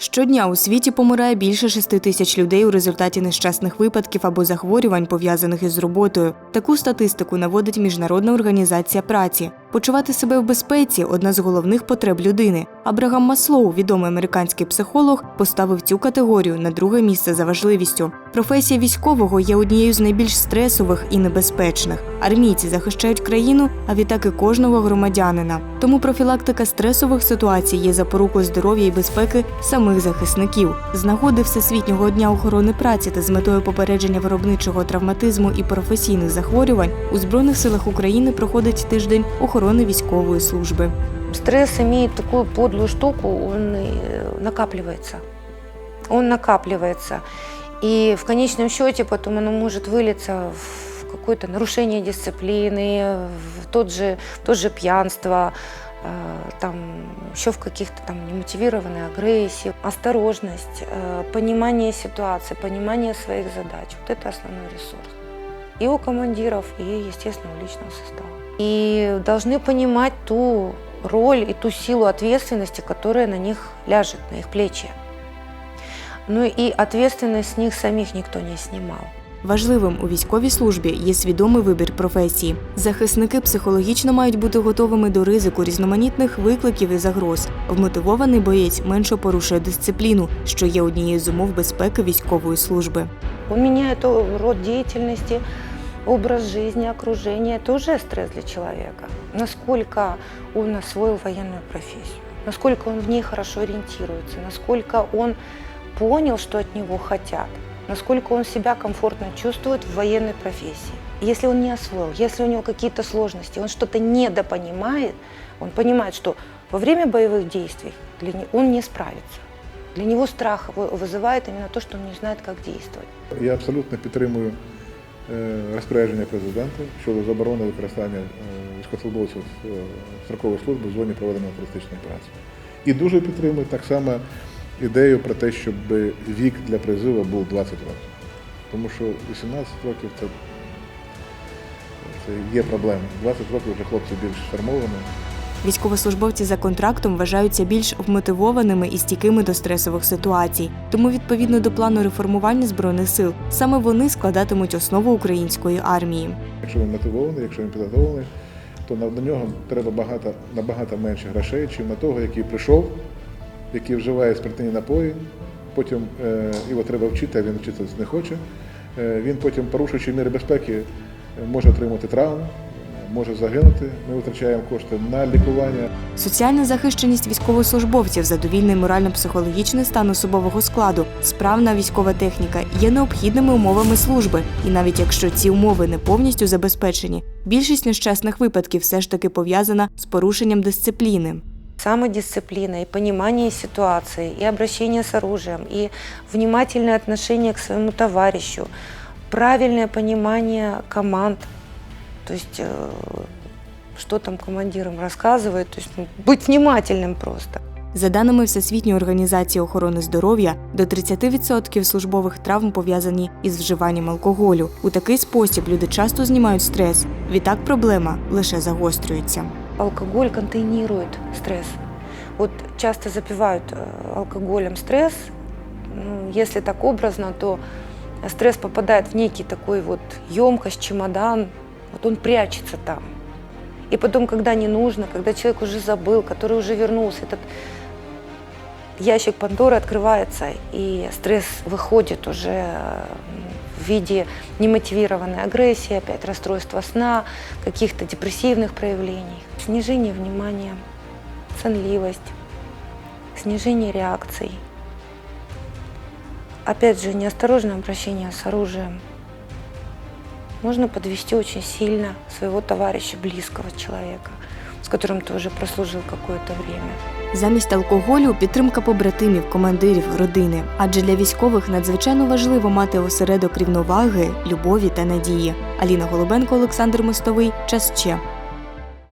Щодня у світі помирає більше 6 тисяч людей у результаті нещасних випадків або захворювань, пов'язаних із роботою. Таку статистику наводить Міжнародна організація праці. Почувати себе в безпеці одна з головних потреб людини. Абрагам Маслоу, відомий американський психолог, поставив цю категорію на друге місце за важливістю. Професія військового є однією з найбільш стресових і небезпечних. Армійці захищають країну, а відтак і кожного громадянина. Тому профілактика стресових ситуацій є запорукою здоров'я і безпеки самих захисників. З нагоди Всесвітнього дня охорони праці та з метою попередження виробничого травматизму і професійних захворювань у Збройних силах України проходить тиждень охорони військової служби. Стресс имеет такую подлую штуку, он э, накапливается. Он накапливается. И в конечном счете потом оно может вылиться в какое-то нарушение дисциплины, в тот же, в то же пьянство, э, там, еще в каких-то там немотивированной агрессии. Осторожность, э, понимание ситуации, понимание своих задач. Вот это основной ресурс. И у командиров, и, естественно, у личного состава. И должны понимать ту роль и ту силу ответственности, которая на них ляжет, на их плечи. Ну и ответственность с них самих никто не снимал. Важливим у військовій службі є свідомий вибір професії. Захисники психологічно мають бути готовими до ризику різноманітних викликів і загроз. Вмотивований боєць менше порушує дисципліну, що є однією з умов безпеки військової служби. Меняет о- род деятельности, образ жизни, окружение. Это уже стресс для человека. Насколько он освоил военную профессию, насколько он в ней хорошо ориентируется, насколько он понял, что от него хотят, насколько он себя комфортно чувствует в военной профессии. Если он не освоил, если у него какие-то сложности, он что-то недопонимает, он понимает, что во время боевых действий он не справится. Для него страх вы- вызывает именно то, что он не знает, как действовать. Я абсолютно підтримую розпорядження президента щодо заборони використання е, військовослужбовців е, строкової служби в зоні проведення терористичної операції. І дуже підтримую так само ідею про те, щоб вік для призиву був 20 років. Тому що 18 років це, це є проблема. 20 років вже хлопці більш сформовані. Військовослужбовці за контрактом вважаються більш вмотивованими і стійкими до стресових ситуацій. Тому, відповідно до плану реформування збройних сил, саме вони складатимуть основу української армії. Якщо він мотивований, якщо він підготовлений, то на, нього треба багато, набагато менше грошей, чим на того, який прийшов, який вживає спиртні напої, потім е, його треба вчити, а він вчитися не хоче. Е, він потім, порушуючи міри безпеки, е, може отримати травму, може загинути. Ми витрачаємо кошти на лікування. Соціальна захищеність військовослужбовців, задовільний морально-психологічний стан особового складу, справна військова техніка є необхідними умовами служби. І навіть якщо ці умови не повністю забезпечені, більшість нещасних випадків все ж таки пов'язана з порушенням дисципліни. самодисциплина и понимание ситуации, и обращение с оружием, и внимательное отношение к своему товарищу, правильное понимание команд, то есть э, что там командирам рассказывает, то есть ну, быть внимательным просто. За даними Всесвітньої організації охорони здоров'я, до 30% службових травм пов'язані із вживанням алкоголю. У такий спосіб люди часто знімають стрес. Відтак проблема лише загострюється. Алкоголь контейнирует стресс. Вот часто запивают э, алкоголем стресс. Ну, если так образно, то стресс попадает в некий такой вот емкость, чемодан. Вот он прячется там. И потом, когда не нужно, когда человек уже забыл, который уже вернулся, этот ящик Пандоры открывается, и стресс выходит уже э, в виде немотивированной агрессии, опять расстройства сна, каких-то депрессивных проявлений. Снижение внимания, сонливость, снижение реакций. Опять же, неосторожное обращение с оружием. Можно подвести очень сильно своего товарища, близкого человека, с которым ты уже прослужил какое-то время. Замість алкоголю підтримка побратимів, командирів, родини. Адже для військових надзвичайно важливо мати осередок рівноваги, любові та надії. Аліна Голубенко, Олександр Мостовий. Час ще.